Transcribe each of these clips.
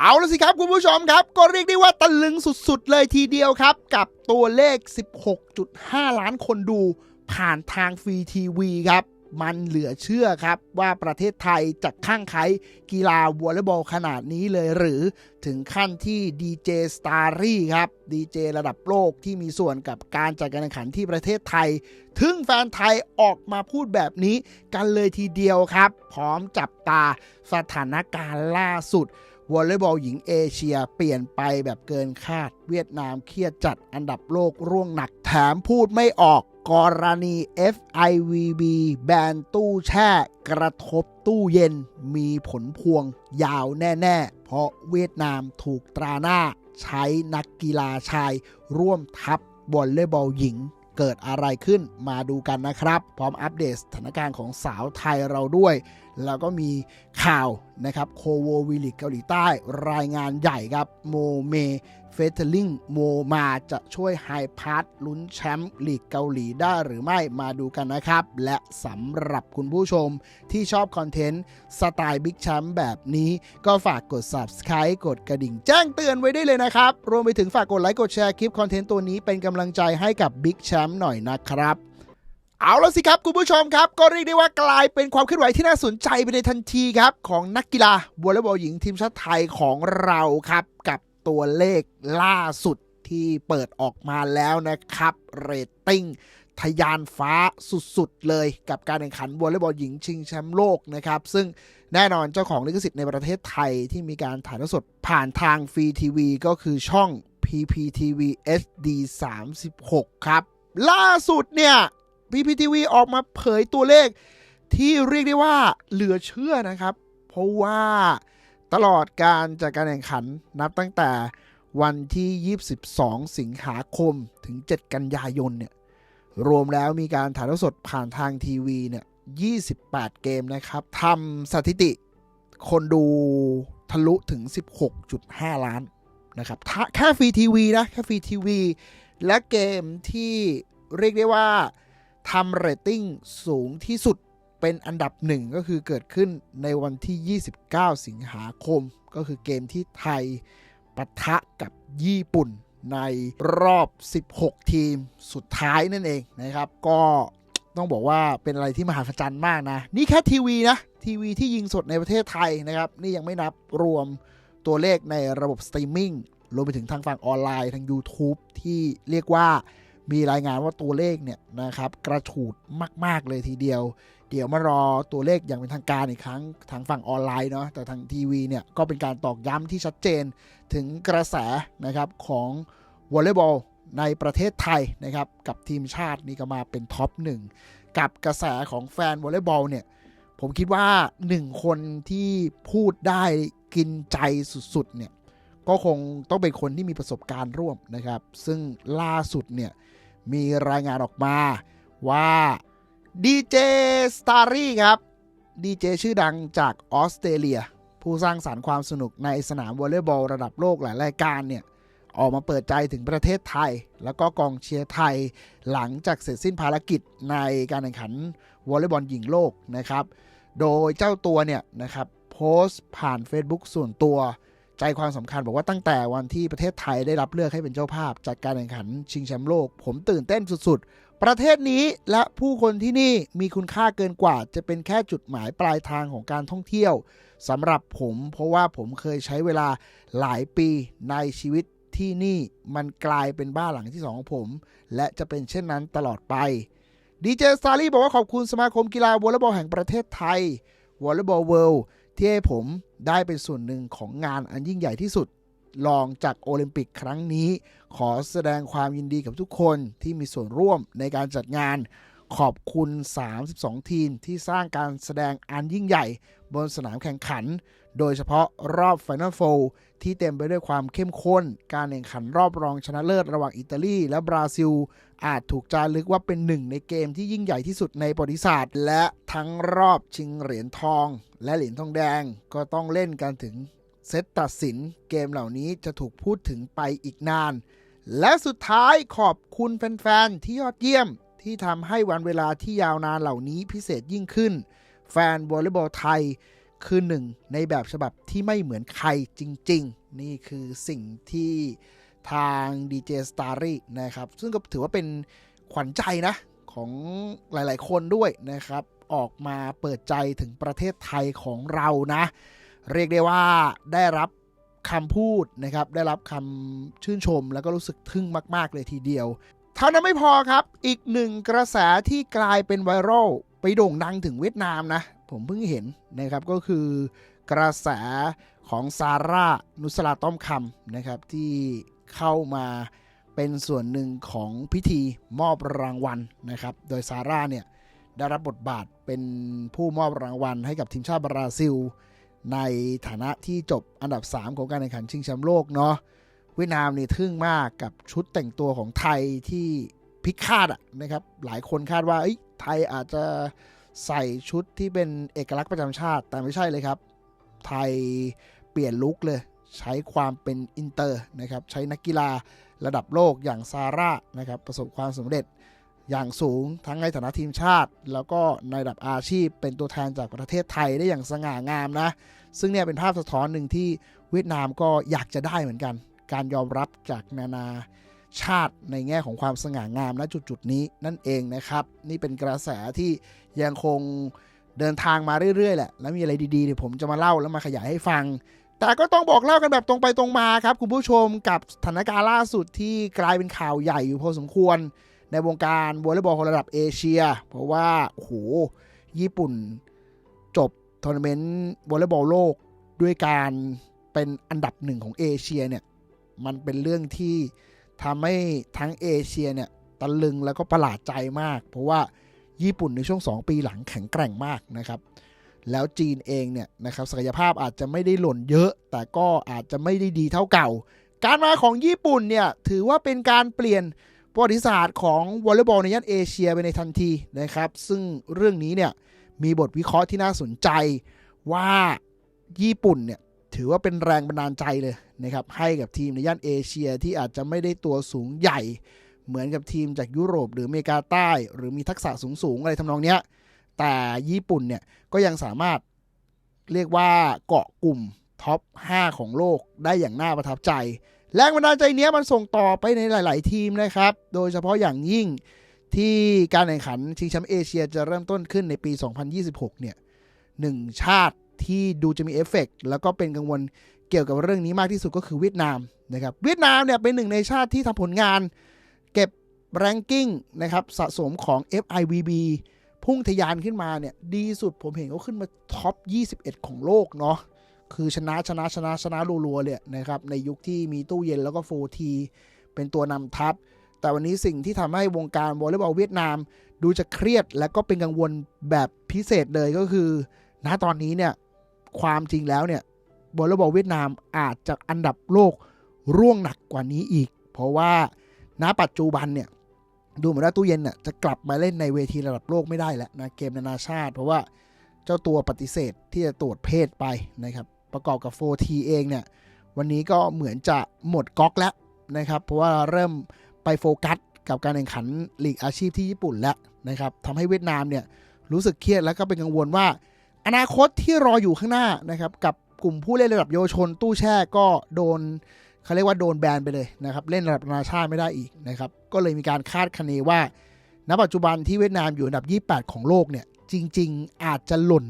เอาละสิครับคุณผู้ชมครับ ก็เรียกได้ว่าตะลึงสุดๆ เลยทีเดียวครับ กับตัวเลข 16.5 ล้านคนดู ผ่านทางฟรีทีวีครับ มันเหลือเชื่อครับ ว่าประเทศไทยจะข้างไคล้กีฬาวอลเลย์บอลขนาดนี้เลยหรือถึงขั้นที่ดีเจสตาร์รี่ครับดีเจระดับโลกที่มีส่วนกับการจัดการแข่งขันที่ประเทศไทย ถึงแฟนไทยออกมาพูดแบบนี้กันเลยทีเดียวครับ พร้อมจับตาสถานการณ์ล่าสุด วอลเลย์บอลหญิงเอเชียเปลี่ยนไปแบบเกินคาด เวียดนามเครียดจัดอันดับโลกร่วงหนักแถมพูดไม่ออกกรณี FIVB แบนตู้แช่ กระทบตู้เย็นมีผลพวงยาวแน่ ๆ เพราะเวียดนามถูกตราหน้า ใช้นักกีฬาชาย ร่วมทัพวอลเลย์บอลหญิง เกิดอะไรขึ้นมาดูกันนะครับ พร้อมอัปเดตสถานการณ์ของสาวไทยเราด้วย แล้วก็มีข่าวนะครับโคโววิลิกเกาหลีใต้รายงานใหญ่ครับโมเมเฟเทลิงโมมาจะช่วยไฮพาร์ตลุ้นแชมป์ลีกเกาหลีได้หรือไม่มาดูกันนะครับ และสำหรับคุณผู้ชมที่ชอบคอนเทนต์ สไตล์บิ๊กแชมป์แบบนี้ก็ฝากกด Subscribe กดกระดิ่งแจ้งเตือนไว้ได้เลยนะครับ รวมไปถึงฝากกดไลค์กดแชร์คลิปคอนเทนต์ตัวนี้เป็นกำลังใจให้กับบิ๊กแชมป์หน่อยนะครับเอาแล้วสิครับคุณผู้ชมครับ ก็เรียกได้ว่ากลายเป็นความเคลื่อนไหวที่น่าสนใจไปในทันทีครับ ของนักกีฬาวอลเลย์บอลหญิงทีมชาติไทยของเราครับ กับ ตัวเลขล่าสุดที่เปิดออกมาแล้วนะครับ เรตติ้งทะยานฟ้าสุดๆ เลยกับการแข่งขันวอลเลย์บอลหญิงชิงแชมป์โลกนะครับ ซึ่งแน่นอนเจ้าของลิขสิทธิ์ในประเทศไทยที่มีการถ่ายทอดสดผ่านทางฟรีทีวีก็คือช่อง PPTV HD 36 ครับ ล่าสุดเนี่ย PPTV ออกมาเผยตัวเลขที่เรียกได้ว่าเหลือเชื่อนะครับ เพราะว่า ตลอดการจัดการแข่งขันนับตั้งแต่วันที่ 22 สิงหาคมถึง 7 กันยายนเนี่ยรวมแล้วมีการถ่ายทอดสดผ่านทางทีวีเนี่ย 28 เกมนะครับทำสถิติคนดูทะลุถึง 16.5 ล้านนะครับถ้าแค่ฟรีทีวีนะ แค่ฟรีทีวี และเกมที่เรียกได้ว่าทำเรตติ้งสูงที่สุด เป็นอันดับหนึ่งก็คือเกิดขึ้นในวันที่ 29 สิงหาคม ก็คือเกมที่ไทยปะทะกับญี่ปุ่นในรอบ 16 ทีมสุดท้ายนั่นเองนะครับ ก็ต้องบอกว่าเป็นอะไรที่มหัศจรรย์มากนะ นี่แค่ทีวีนะ ทีวีที่ยิงสดในประเทศไทยนะครับ นี่ยังไม่นับรวมตัวเลขในระบบสตรีมมิ่งรวมไปถึงทางฝั่งออนไลน์ทาง YouTube ที่เรียกว่ามีรายงานว่าตัวเลขเนี่ยนะครับกระฉูดมาก ๆ เลยทีเดียว เดี๋ยวมารอตัวเลขอย่างเป็นทางการอีกครั้งทางฝั่งออนไลน์เนาะแต่ทางทีวีเนี่ยก็เป็นการตอกย้ำที่ชัดเจนถึงกระแสนะครับของวอลเลย์บอลในประเทศไทยนะครับกับทีมชาตินี่ก็มาเป็นท็อปหนึ่งกับกระแสของแฟนวอลเลย์บอลเนี่ยผมคิดว่าหนึ่งคนที่พูดได้กินใจสุดๆเนี่ยก็คงต้องเป็นคนที่มีประสบการณ์ร่วมนะครับ ซึ่งล่าสุดเนี่ยมีรายงานออกมาว่า ดีเจสตารี่ครับดีเจชื่อดังจากออสเตรเลีย ผู้สร้างสารรค์ความสนุกในสนามวอลเลย์บอลระดับโลกหลายรายการเนี่ย ออกมาเปิดใจถึงประเทศไทย แล้วก็กองเชียร์ไทย หลังจากเสร็จสิ้นภารกิจในการแข่งขันวอลเลย์บอลหญิงโลกนะครับ โดยเจ้าตัวเนี่ยนะครับโพสต์ผ่าน Facebook ส่วนตัวใจความสำคัญบอกว่าตั้งแต่วันที่ประเทศไทยได้รับเลือกให้เป็นเจ้าภาพ จัดการแข่งขันชิงแชมป์โลก ผมตื่นเต้นสุดๆ ประเทศนี้และผู้คนที่นี่มีคุณค่าเกินกว่า จะเป็นแค่จุดหมายปลายทางของการท่องเที่ยวสำหรับผม เพราะว่าผมเคยใช้เวลาหลายปีในชีวิตที่นี่มันกลายเป็นบ้านหลังที่สองของผม และจะเป็นเช่นนั้นตลอดไปดีเจซารีบอกว่าขอบคุณสมาคมกีฬาวอลเลย์บอลแห่งประเทศไทยวอลเลย์บอลเวิลด์ที่ให้ผมได้เป็นส่วนหนึ่งของงานอันยิ่งใหญ่ที่สุด รองจากโอลิมปิกครั้งนี้ ขอแสดงความยินดีกับทุกคนที่มีส่วนร่วมในการจัดงาน ขอบคุณ 32 ทีมที่สร้างการแสดงอันยิ่งใหญ่ บนสนามแข่งขัน โดยเฉพาะรอบ Final Four ที่เต็มไปด้วยความเข้มข้น การแข่งขันรอบรองชนะเลิศระหว่างอิตาลีและบราซิล อาจถูกจารึกว่าเป็นหนึ่งในเกมที่ยิ่งใหญ่ที่สุดในประวัติศาสตร์ และทั้งรอบชิงเหรียญทอง และเหรียญทองแดงก็ต้องเล่นกันถึง เซตตัดสินเกมเหล่านี้จะถูกพูดถึงไปอีกนาน และสุดท้ายขอบคุณแฟน ๆ ที่ยอดเยี่ยมที่ทำให้วันเวลาที่ยาวนานเหล่านี้พิเศษยิ่งขึ้น แฟนวอลเลย์บอลไทย คือหนึ่งในแบบฉบับที่ไม่เหมือนใครจริง ๆ นี่คือสิ่งที่ทาง DJ Starry นะครับ ซึ่งก็ถือว่าเป็นขวัญใจนะ ของหลายๆคนด้วยนะครับ ออกมาเปิดใจถึงประเทศไทยของเรานะ เรียกได้ว่าได้รับคำพูดนะครับ ได้รับคำชื่นชมแล้วก็รู้สึกทึ่งมาก ๆ เลยทีเดียว เท่านั้นไม่พอครับ อีกหนึ่งกระแสที่กลายเป็นไวรัลไปโด่งดังถึงเวียดนามนะ ผมเพิ่งเห็นนะครับก็คือกระแสของซาร่านุสลาต้อมคำนะครับ ที่เข้ามาเป็นส่วนหนึ่งของพิธีมอบรางวัลนะครับ โดยซาร่าเนี่ยได้รับบทบาทเป็นผู้มอบรางวัลให้กับทีมชาติบราซิล ในฐานะที่จบอันดับ 3 ของการแข่งขันชิงแชมป์โลกเนาะเวียดนามนี่ทึ่งมากกับชุดแต่งตัวของไทยที่พิคาดอะนะครับ หลายคนคาดว่าไทยอาจจะใส่ชุดที่เป็นเอกลักษณ์ประจำชาติ แต่ไม่ใช่เลยครับ ไทยเปลี่ยนลุคเลย ใช้ความเป็นอินเตอร์นะครับ ใช้นักกีฬาระดับโลกอย่างซาร่านะครับ ประสบความสำเร็จ อย่างสูงทั้งในฐานะทีมชาติ แล้วก็ในระดับอาชีพเป็นตัวแทนจากประเทศไทยได้อย่างสง่างามนะ ซึ่งเนี่ยเป็นภาพสะท้อนหนึ่งที่เวียดนามก็อยากจะได้เหมือนกัน การยอมรับจากนานาชาติในแง่ของความสง่างามณจุดๆนี้นั่นเองนะครับ นี่เป็นกระแสที่ยังคงเดินทางมาเรื่อยๆแหละ แล้วมีอะไรดีๆเดี๋ยวผมจะมาเล่าแล้วมาขยายให้ฟัง แต่ก็ต้องบอกเล่ากันแบบตรงไปตรงมาครับ คุณผู้ชมกับสถานการณ์ล่าสุดที่กลายเป็นข่าวใหญ่อยู่พอสมควร ในวงการวอลเลย์บอลระดับเอเชีย เพราะว่าโอ้โหญี่ปุ่นจบทัวร์นาเมนต์วอลเลย์บอลโลกด้วยการเป็นอันดับหนึ่งของเอเชียเนี่ยมันเป็นเรื่องที่ทำให้ทั้งเอเชียเนี่ยตะลึงแล้วก็ประหลาดใจมาก เพราะว่าญี่ปุ่นในช่วง 2 ปีหลังแข็งแกร่งมากนะครับ แล้วจีนเองเนี่ยนะครับศักยภาพอาจจะไม่ได้หล่นเยอะ แต่ก็อาจจะไม่ได้ดีเท่าเก่า การมาของญี่ปุ่นเนี่ยถือว่าเป็นการเปลี่ยน ประวัติศาสตร์ของวอลเลย์บอลในย่านเอเชียไปในทันทีนะครับ ซึ่งเรื่องนี้เนี่ยมีบทวิเคราะห์ที่น่าสนใจว่าญี่ปุ่นเนี่ยถือว่าเป็นแรงบันดาลใจเลยนะครับให้กับทีมในย่านเอเชียที่อาจจะไม่ได้ตัวสูงใหญ่ เหมือนกับทีมจากยุโรป หรืออเมริกาใต้ หรือมีทักษะสูงๆอะไรทำนองเนี้ยแต่ญี่ปุ่นเนี่ยก็ยังสามารถเรียกว่าเกาะกลุ่มท็อป 5 ของโลกได้อย่างน่าประทับใจ แรงบันดาลใจเนี้ยมันส่งต่อไปในหลาย ๆ ทีมนะครับ โดยเฉพาะอย่างยิ่งที่การแข่งขันชิงแชมป์เอเชียจะเริ่มต้นขึ้นในปี 2026 เนี่ยหนึ่งชาติที่ดูจะมีเอฟเฟกต์แล้วก็เป็นกังวลเกี่ยวกับเรื่องนี้มากที่สุดก็คือเวียดนามนะครับ เวียดนามเนี่ยเป็นหนึ่งในชาติที่ทำผลงาน เก็บแรงกิ้งนะครับสะสมของ FIVB พุ่งทะยานขึ้นมาเนี่ยดีสุดผมเห็นเขาขึ้นมาท็อป 21 ของโลกเนาะ คือชนะชนะชนะชนะรัวๆเลยนะครับในยุคที่มีตู้เย็นแล้วก็โฟทีเป็นตัวนำทัพ แต่วันนี้สิ่งที่ทำให้วงการวอลเลย์บอลเวียดนาม ดูจะเครียดและก็เป็นกังวลแบบพิเศษเลยก็คือ ณตอนนี้เนี่ยความจริงแล้วเนี่ยวอลเลย์บอลเวียดนามอาจจะอันดับโลกร่วงหนักกว่านี้อีก เพราะว่าณปัจจุบันเนี่ยดูเหมือนว่าตู้เย็นน่ะจะกลับมาเล่นในเวทีระดับโลกไม่ได้แล้วนะเกมนานาชาติ เพราะว่าเจ้าตัวปฏิเสธที่จะตรวจเพศไปนะครับ ประกอบกับ 4T เองเนี่ย วันนี้ก็เหมือนจะหมดก๊อกแล้วนะครับ เพราะว่าเริ่มไปโฟกัสกับการแข่งขันลีกอาชีพที่ญี่ปุ่นแล้วนะครับทำให้เวียดนามเนี่ยรู้สึกเครียดแล้วก็เป็นกังวลว่า อนาคตที่รออยู่ข้างหน้านะครับ กับกลุ่มผู้เล่นระดับเยาวชนตู้แช่ก็โดนเขาเรียกว่าโดนแบนไปเลยนะครับ เล่นระดับนานาชาติไม่ได้อีกนะครับ ก็เลยมีการคาดคะเนว่า ณ ปัจจุบันที่เวียดนามอยู่อันดับ 28 ของโลกเนี่ย จริง ๆ อาจจะหล่น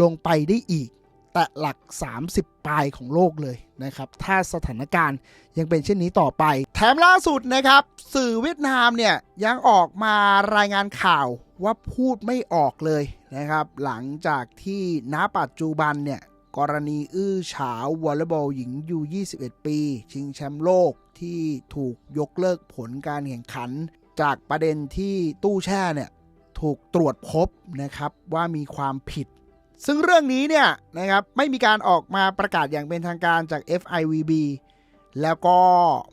ลงไปได้อีก แต่หลัก 30 ปลายของโลกเลยนะครับ ถ้าสถานการณ์ยังเป็นเช่นนี้ต่อไป แถมล่าสุดนะครับ สื่อเวียดนามเนี่ยยังออกมารายงานข่าวว่าพูดไม่ออกเลยนะครับ หลังจากที่ณปัจจุบันเนี่ยกรณีอื้อฉาววอลเลย์บอลหญิงยู21 ปี ชิงแชมป์โลกที่ถูกยกเลิกผลการแข่งขัน จากประเด็นที่ตู้แช่เนี่ยถูกตรวจพบนะครับว่ามีความผิด ซึ่งเรื่องนี้เนี่ยนะครับไม่มีการออกมาประกาศอย่างเป็นทางการจาก FIVB แล้วก็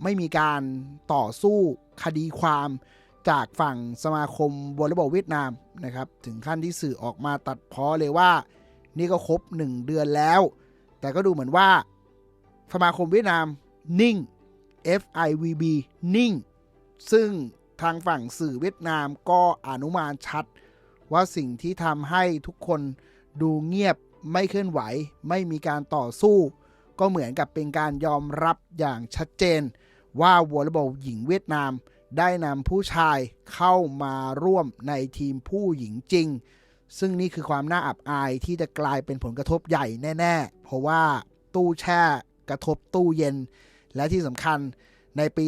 ไม่มีการต่อสู้คดีความจากฝั่งสมาคมวอลเลย์บอลเวียดนามนะครับ ถึงขั้นที่สื่อออกมาตัดพ้อเลยว่า นี่ก็ครบ 1 เดือนแล้ว แต่ก็ดูเหมือนว่า สมาคมเวียดนามนิ่ง FIVB นิ่ง ซึ่งทางฝั่งสื่อเวียดนามก็อนุมานชัด ว่าสิ่งที่ทำให้ทุกคน ดูเงียบไม่เคลื่อนไหว ไม่มีการต่อสู้ ก็เหมือนกับเป็นการยอมรับอย่างชัดเจน ว่าวอลเลย์บอลหญิงเวียดนาม ได้นำผู้ชายเข้ามาร่วมในทีมผู้หญิงจริง ซึ่งนี่คือความน่าอับอายที่จะกลายเป็นผลกระทบใหญ่แน่ ๆ เพราะว่าตู้แช่กระทบตู้เย็น และที่สำคัญในปี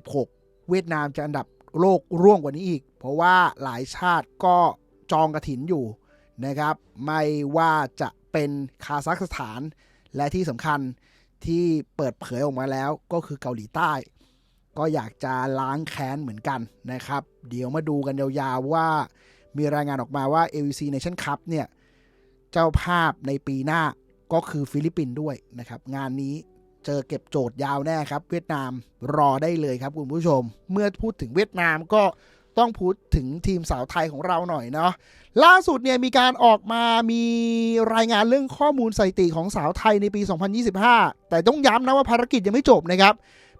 2026 เวียดนามจะอันดับโลกร่วงกว่านี้อีก เพราะว่าหลายชาติก็จองกระถินอยู่ นะครับ ไม่ว่าจะเป็นคาซัคสถาน และที่สำคัญที่เปิดเผยออกมาแล้วก็คือเกาหลีใต้ ก็อยากจะล้างแค้นเหมือนกันนะครับ เดี๋ยวมาดูกันยาวๆว่ามีรายงานออกมาว่า AVC Nation Cup เนี่ยเจ้าภาพในปีหน้าก็คือฟิลิปปินส์ด้วยนะครับ งานนี้เจอเก็บโจทย์ยาวแน่ครับ เวียดนามรอได้เลยครับคุณผู้ชม เมื่อพูดถึงเวียดนามก็ ต้องพูดถึงทีมสาวไทยของเราหน่อยเนาะล่าสุดเนี่ยมีการออกมามีรายงานเรื่องข้อมูลสถิติของสาวไทยในปี 2025 แต่ต้องย้ำนะว่าภารกิจยังไม่จบนะครับ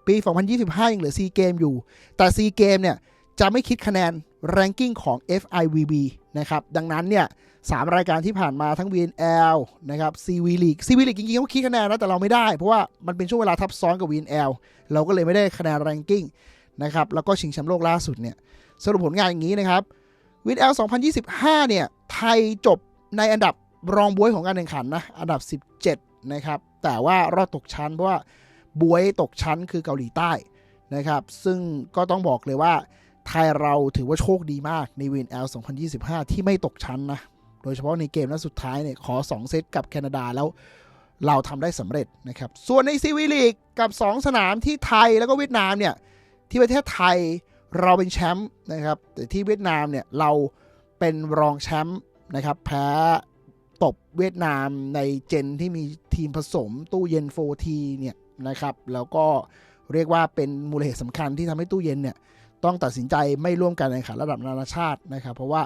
ปี 2025 ยังเหลือซีเกมอยู่ แต่ซีเกมเนี่ยจะไม่คิดคะแนน ranking ของ FIVB นะครับ ดังนั้นเนี่ยสามรายการที่ผ่านมาทั้ง VNL นะครับ CV League CV League จริงๆเขาคิดคะแนนนะแต่เราไม่ได้ เพราะว่ามันเป็นช่วงเวลาทับซ้อนกับ VNL เราก็เลยไม่ได้คะแนน ranking นะครับ แล้วก็ชิงแชมป์โลกล่าสุดเนี่ย สรุปผลงานอย่างนี้นะครับ VNL 2025 เนี่ย ไทยจบในอันดับรองบวยของการแข่งขันนะ อันดับ 17 นะครับ แต่ว่ารอดตกชั้นเพราะว่าบวยตกชั้นคือเกาหลีใต้นะครับ ซึ่งก็ต้องบอกเลยว่าไทยเราถือว่าโชคดีมากใน WinL 2025 ที่ไม่ตกชั้นนะ โดยเฉพาะในเกมนัดสุดท้ายเนี่ย ขอ 2 เซตกับแคนาดาแล้วเราทำได้สำเร็จนะครับ ส่วนในซีวีลีกกับ 2 สนามที่ไทยแล้วก็เวียดนามเนี่ย ที่ประเทศไทย เราเป็นแชมป์นะครับแต่ที่เวียดนามเนี่ยเราเป็นรองแชมป์นะครับแพ้ตบเวียดนามในเจนที่มีทีมผสมตู้เย็นโฟทีเนี่ยนะครับแล้วก็เรียกว่าเป็นมูลเหตุสำคัญที่ทำให้ตู้เย็นเนี่ยต้องตัดสินใจไม่ร่วมการแข่งขันระดับนานาชาตินะครับ เพราะว่า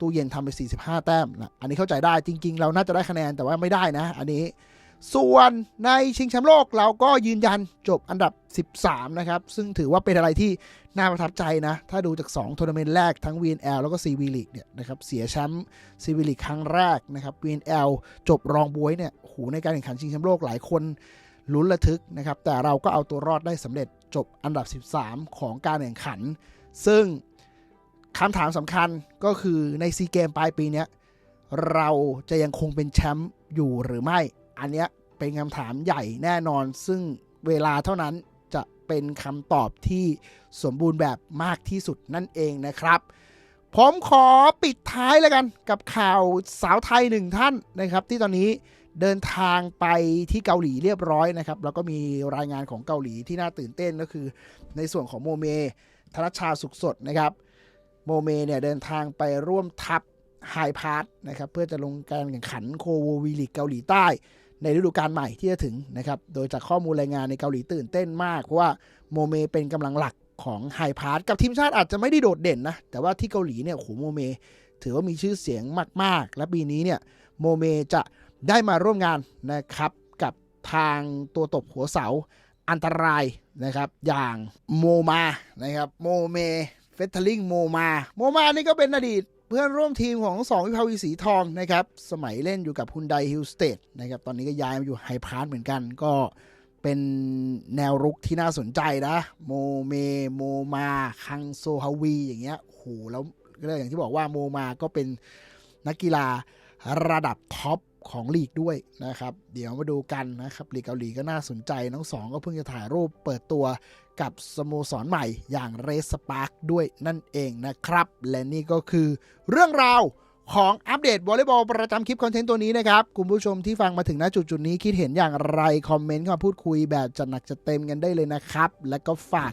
ตู้เย็นทำไป 45 แต้มนะอันนี้เข้าใจได้จริง ๆ เราน่าจะได้คะแนนแต่ว่าไม่ได้นะ อันนี้ ส่วนในชิงแชมป์โลกเราก็ยืนยันจบอันดับ 13 นะครับ ซึ่งถือว่าเป็นอะไรที่น่าประทับใจนะ ถ้าดูจาก2ทัวร์นาเมนต์แรกทั้ง VNL แล้วก็ CV League เนี่ยนะครับ เสียแชมป์ CV League ครั้งแรกนะครับ VNL จบรองบวยเนี่ยโหในการแข่งขันชิงแชมป์โลกหลายคนลุ้นระทึกนะครับ แต่เราก็เอาตัวรอดได้สำเร็จจบอันดับ 13 ของการแข่งขัน ซึ่งคำถามสำคัญก็คือในซีเกมปลายปีนี้เราจะยังคงเป็นแชมป์อยู่หรือไม่ อันเนี้ยเป็นคำถามใหญ่แน่นอน ซึ่งเวลาเท่านั้นจะเป็นคำตอบที่สมบูรณ์แบบมากที่สุดนั่นเองนะครับ ผมขอปิดท้ายแล้วกันกับข่าวสาวไทยหนึ่งท่านนะครับ ที่ตอนนี้เดินทางไปที่เกาหลีเรียบร้อยนะครับ แล้วก็มีรายงานของเกาหลีที่น่าตื่นเต้นก็คือ ในส่วนของโมเมธนชชาสุขสดนะครับ โมเมเนี่ยเดินทางไปร่วมทัพไฮพาร์ทนะครับ เพื่อจะลงการแข่งขันโคววีลีกเกาหลีใต้ ในฤดูกาลใหม่ที่จะถึงนะครับ โดยจากข้อมูลรายงานในเกาหลีตื่นเต้นมาก เพราะว่าโมเมเป็นกำลังหลักของไฮพาร์ทกับทีมชาติอาจจะไม่ได้โดดเด่นนะ แต่ว่าที่เกาหลีเนี่ยโหโมเม ถือว่ามีชื่อเสียงมาก ๆ และปีนี้เนี่ยโมเมจะได้มาร่วมงานนะครับกับทางตัวตบหัวเสาอันตรายนะครับ อย่างโมมานะครับโมเมเฟเทลิงโมมาโมมานี่ก็เป็นอดีต พื่อนร่วมทีมของสองวิภาวีสีทองนะครับ สมัยเล่นอยู่กับฮุนไดฮิลสเตดนะครับ ตอนนี้ก็ย้ายมาอยู่ไฮพาร์ทเหมือนกัน ก็เป็นแนวรุกที่น่าสนใจนะ โมเม โมมา คังโซฮาวี อย่างเงี้ยโหแล้วก็อย่างที่บอกว่าโมมาก็เป็นนักกีฬาระดับท็อป ของลีกด้วยนะครับ เดี๋ยวมาดูกันนะครับลีกเกาหลีก็น่าสนใจน้องสองก็เพิ่งจะถ่ายรูปเปิดตัวกับสโมสรใหม่อย่างเรสปาร์กด้วยนั่นเองนะครับ และนี่ก็คือเรื่องราวของอัปเดตวอลเลย์บอลประจำคลิปคอนเทนต์ตัวนี้นะครับ คุณผู้ชมที่ฟังมาถึงณจุดจุดๆนี้คิดเห็นอย่างไร คอมเมนต์เข้ามาพูดคุยแบบจัดหนักจัดเต็มกันได้เลยนะครับ และก็ฝาก